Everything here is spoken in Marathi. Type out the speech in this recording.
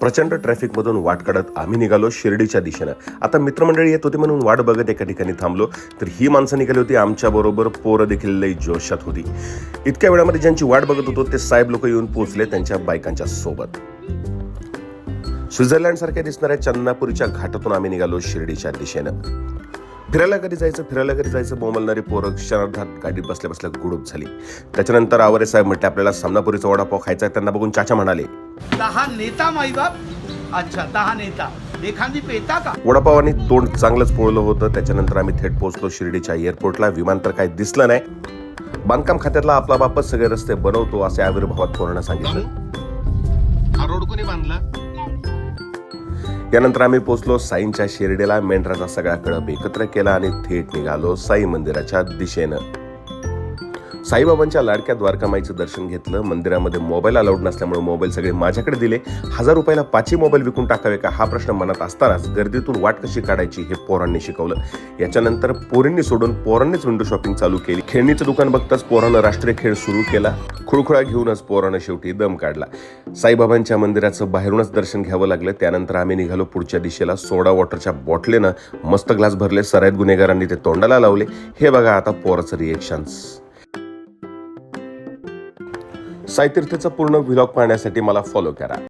प्रचंड ट्रॅफिकमधून वाट काढत आम्ही निघालो शिर्डीच्या दिशेनं. आता मित्रमंडळी येत होती म्हणून वाट बघत एका ठिकाणी थांबलो तर ही माणसं निघाली होती आमच्याबरोबर पोरं देखील लई जोशात होती. इतक्या वेळामध्ये ज्यांची वाट बघत होतो ते साहेब लोक येऊन पोहोचले त्यांच्या बायकांच्या सोबत. स्वित्झर्लंड सारख्या दिसणाऱ्या चन्नापुरीच्या घाटातून आम्ही निघालो शिर्डीच्या दिशेनं. फिरायला कधी जायचं फिरायला कधी जायचं बोमलणारी पोरं क्षणार्धात गाडीत बसल्या बसल्या गुडूप झाली. त्याच्यानंतर आवरे साहेब म्हटले आपल्याला सामनापुरीचा वडापाव खायचा आहे. त्यांना बघून चाचा म्हणाले दहा नेता माईबाप? अच्छा दहा नेता. एखादी पेता का? वडापावाने तोंड चांगलंच पोळलं होतं. त्याच्यानंतर आम्ही थेट पोहोचलो शिर्डीच्या एअरपोर्टला विमान तर काही दिसलं नाही. बांधकाम खात्यातला आपला बापच सगळे रस्ते बनवतो असे आविर्भावात पोरानं सांगितलं. हा रोड कोणी बांधला? यानंतर आम्ही पोहोचलो साईंच्या शिर्डीला. मेंढराचा सगळा कळप एकत्र केला आणि थेट निघालो साई मंदिराच्या दिशेनं. साईबाबांच्या लाडक्या द्वारकामाईचं दर्शन घेतलं. मंदिरामध्ये मोबाईल अलाउड नसल्यामुळे मोबाईल सगळे माझ्याकडे दिले. हजार रुपयाला पाचही मोबाईल विकून टाकावे का हा प्रश्न मनात असतानाच गर्दीतून वाट कशी काढायची हे पोरांनी शिकवलं. याच्यानंतर पोरींनी सोडून पोरांनीच विंडो शॉपिंग चालू केली. खेळणीचं दुकान बघताच पोरानं राष्ट्रीय खेळ सुरू केला. खुळखुळा घेऊनच पोरानं शेवटी दम काढला. साईबाबांच्या मंदिराचं बाहेरूनच दर्शन घ्यावं लागलं. त्यानंतर आम्ही निघालो पुढच्या दिशेला. सोडा वॉटरच्या बॉटलेनं मस्त ग्लास भरले. सराईत गुन्हेगारांनी ते तोंडाला लावले. हे बघा आता पोराचं रिएक्शन्स साईतीर्थचा पूर्ण व्हिलॉग पाहण्यासाठी मला फॉलो करा.